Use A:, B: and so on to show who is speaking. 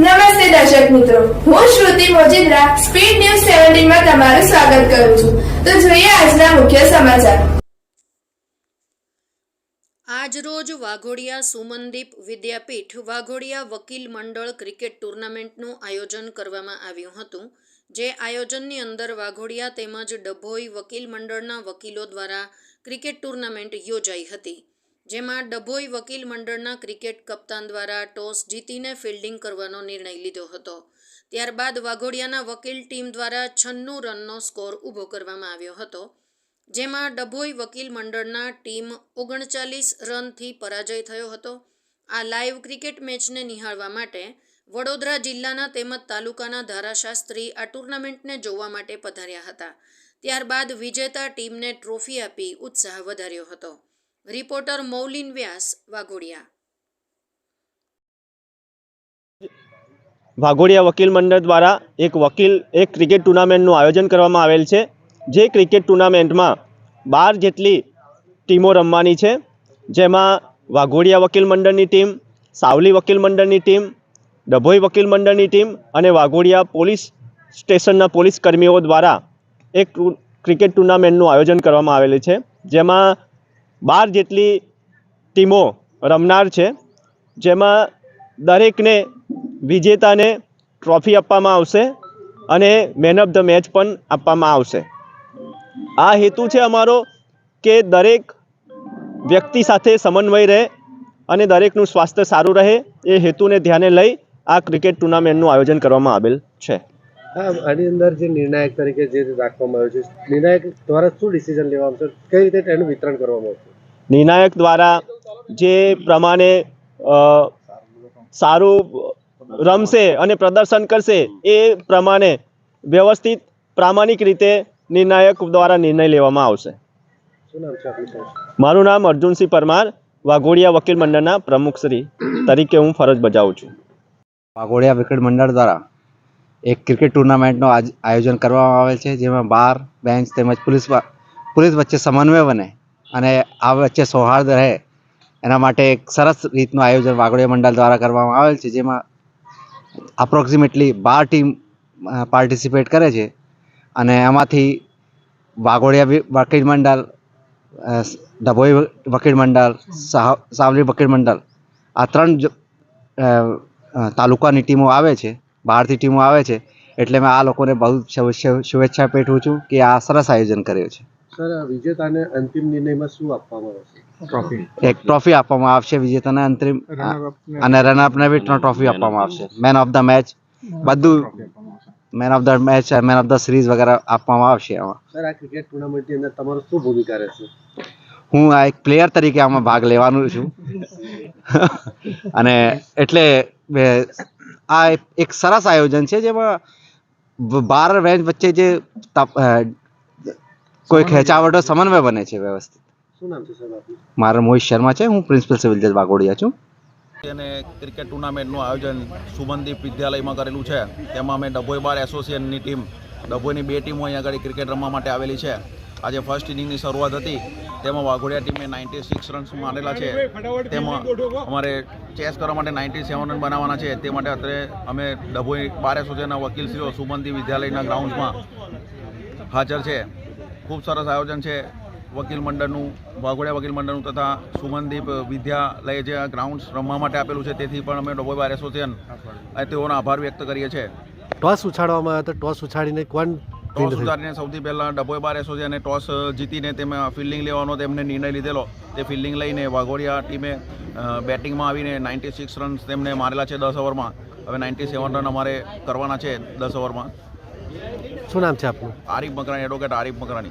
A: નમસ્તે દર્શક મિત્રો. હું શ્રુતિ મોજીદ્રા, સ્પીડ ન્યૂઝ સેવન્ટીનમાં તમારું સ્વાગત કરું છું. તો જોઈએ આજના મુખ્ય સમાચાર.
B: આજરોજ વાઘોડિયા સુમનદીપ વિદ્યાપીઠ, વાઘોડિયા વકીલ મંડળ ક્રિકેટ ટુર્નામેન્ટનું આયોજન કરવામાં આવ્યું હતું, જે આયોજનની અંદર વાઘોડિયા તેમજ ડભોઈ વકીલ મંડળના વકીલો દ્વારા ક્રિકેટ ટુર્નામેન્ટ યોજાઈ હતી. જેમાં ડભોઈ વકીલ મંડળના ક્રિકેટ કપ્તાન દ્વારા ટોસ જીતીને ફિલ્ડિંગ કરવાનો નિર્ણય લીધો હતો. ત્યારબાદ વાઘોડિયાના વકીલ ટીમ દ્વારા છન્નું રનનો સ્કોર ઊભો કરવામાં આવ્યો હતો, જેમાં ડભોઈ વકીલ મંડળના ટીમ ઓગણચાલીસ રનથી પરાજય થયો હતો. આ લાઈવ ક્રિકેટ મેચને નિહાળવા માટે વડોદરા જિલ્લાના તેમજ તાલુકાના ધારાશાસ્ત્રી આ ટુર્નામેન્ટને જોવા માટે પધાર્યા હતા. ત્યારબાદ વિજેતા ટીમને ટ્રોફી આપી ઉત્સાહ વધાર્યો હતો. રિપોર્ટર મૌલિન વ્યાસ, વાઘોડિયા.
C: વાઘોડિયા વકીલ મંડળ દ્વારા એક વકીલ, એક ક્રિકેટ ટુર્નામેન્ટનું આયોજન કરવામાં આવેલ છે, જે ક્રિકેટ ટુર્નામેન્ટમાં બાર જેટલી ટીમો રમવાની છે, જેમાં વાઘોડિયા વકીલ મંડળની ટીમ, સાવલી વકીલ મંડળની ટીમ, ડભોઈ વકીલ મંડળની ટીમ અને વાઘોડિયા પોલીસ સ્ટેશનના પોલીસ કર્મીઓ દ્વારા એક ક્રિકેટ ટુર્નામેન્ટનું આયોજન કરવામાં આવેલું છે, જેમાં બાર જેટલી ટીમો રમનાર છે, જેમાં દરેકને વિજેતાને ટ્રોફી આપવામાં આવશે અને મેન ઓફ ધ મેચ પણ આપવામાં આવશે. આ હેતુ છે અમારો કે દરેક વ્યક્તિ સાથે સમન્વય રહે અને દરેકનું સ્વાસ્થ્ય સારું રહે, એ હેતુને ધ્યાને લઈ આ ક્રિકેટ ટુર્નામેન્ટનું આયોજન કરવામાં આવેલ છે.
D: હા આની અંદર જે નિર્ણાયક તરીકે જે રાખવામાં આવ્યો છે, નિર્ણાયક દ્વારા શું ડિસિઝન લેવામાં આવશે? કઈ રીતે તેનું વિતરણ કરવામાં આવશે?
C: નિર્ણાયક દ્વારા જે પ્રમાણે સારું રમશે અને પ્રદર્શન કરશે એ પ્રમાણે વ્યવસ્થિત પ્રામાણિક રીતે નિર્ણાયક દ્વારા નિર્ણય લેવામાં આવશે. મારું નામ અર્જુનસિંહ પરમાર, વાઘોડિયા વકીલ મંડળના પ્રમુખશ્રી તરીકે હું ફરજ બજાવું છું.
E: વાઘોડિયા ક્રિકેટ મંડળ દ્વારા એક ક્રિકેટ ટુર્નામેન્ટનું આયોજન કરવામાં આવેલ છે, જેમાં બાર, બેન્ચ તેમજ પોલીસ પોલીસ વચ્ચે સમન્વય બને. અને આ વચ્ચે સૌહાર્દ રહે. એના માટે એક સરસ રીતનું આયોજન વાઘોડિયા મંડળ દ્વારા કરવામાં આવેલ છે, જેમાં અપ્રોક્સિમેટલી બાર ટીમ પાર્ટિસિપેટ કરે છે. અને એમાંથી વાઘોડિયા વકીલ મંડળ ડભોઈ વકીલ મંડળ સાવલી વકીલ મંડળ, આ ત્રણ તાલુકાની ટીમો આવે છે, બહારથી ટીમો આવે છે. એટલે મેં આ લોકોને બહુ શુભેચ્છા પેઠવું છું કે આ સરસ આયોજન કર્યું છે.
D: સર વિજેતાને અંતિમ નિર્ણયમાં શું આપવામાં આવશે? ટ્રોફી
E: એક ટ્રોફી આપવામાં આવશે વિજેતાને અંતિમ અને રનઅપને બી ટ્રોફી આપવામાં આવશે. મેન ઓફ ધ મેચ બધું man of the match man of the series વગેરે આપવામાં આવશે આમાં.
D: સર આ ક્રિકેટ ટુર્નામેન્ટની અંદર તમારો શું ભૂમિકા રહેશે?
E: હું આ એક પ્લેયર તરીકે આમાં ભાગ લેવાનું છું. અને એટલે આ એક- સરસ આયોજન છે જેમાં બાર રેન્જ વચ્ચે જે કોઈ ખેંચાવટો સમન્વય બને છે વ્યવસ્થિત.
D: શું નામ છે સાહેબ આપનું?
E: મારો મોહિત શર્મા છે હું પ્રિન્સિપલ સિવિલ જજ વાઘોડિયા છું.
F: અને ક્રિકેટ ટુર્નામેન્ટનું આયોજન સુમનદીપ વિદ્યાલયમાં કરેલું છે. તેમાં અમે ડભોઈ બાર એસોસિએશનની ટીમ ડભોઈની બે ટીમો અહીંયા આગળ ક્રિકેટ રમવા માટે આવેલી છે. આજે ફર્સ્ટ ઇનિંગની શરૂઆત હતી. તેમાં વાઘોડિયા ટીમે નાઇન્ટી સિક્સ રન્સ મારેલા છે. તેમાં અમારે ચેસ કરવા માટે નાઇન્ટી સેવન રન બનાવવાના છે. તે માટે અત્યારે અમે ડભોઈ બાર એસોસિએશનના વકીલશ્રીઓ સુમનદીપ વિદ્યાલયના ગ્રાઉન્ડમાં હાજર છે. ખૂબ સરસ આયોજન છે વકીલ મંડળનું વાઘોડિયા વકીલ મંડળનું તથા સુમનદીપ વિદ્યાલય જે ગ્રાઉન્ડ્સ ગ્રાઉન્ડ રમવા માટે આપેલું છે તેથી પણ અમે ડોબોઈ બાર એસોસિએશન તેઓનો આભાર વ્યક્ત કરીએ છીએ.
D: ટોસ ઉછાડવામાં આવ્યો તો ટોસ ઉછાડીને કોણ
F: ટોસ ઉતારીને સૌથી પહેલાં ડબોઈ બાર એસોસિએશને ટોસ જીતીને તેમાં ફિલ્ડિંગ લેવાનો તેમને નિર્ણય લીધેલો. તે ફિલ્ડિંગ લઈને વાઘોડિયા ટીમે બેટિંગમાં આવીને નાઇન્ટી સિક્સ રન્સ તેમને મારેલા છે દસ ઓવરમાં. હવે નાઇન્ટી સેવન રન અમારે કરવાના છે દસ ઓવરમાં.
D: શું નામ છે આપનું?
F: આરીફ મકરાણી એડવોકેટ આરીફ મકરાણી.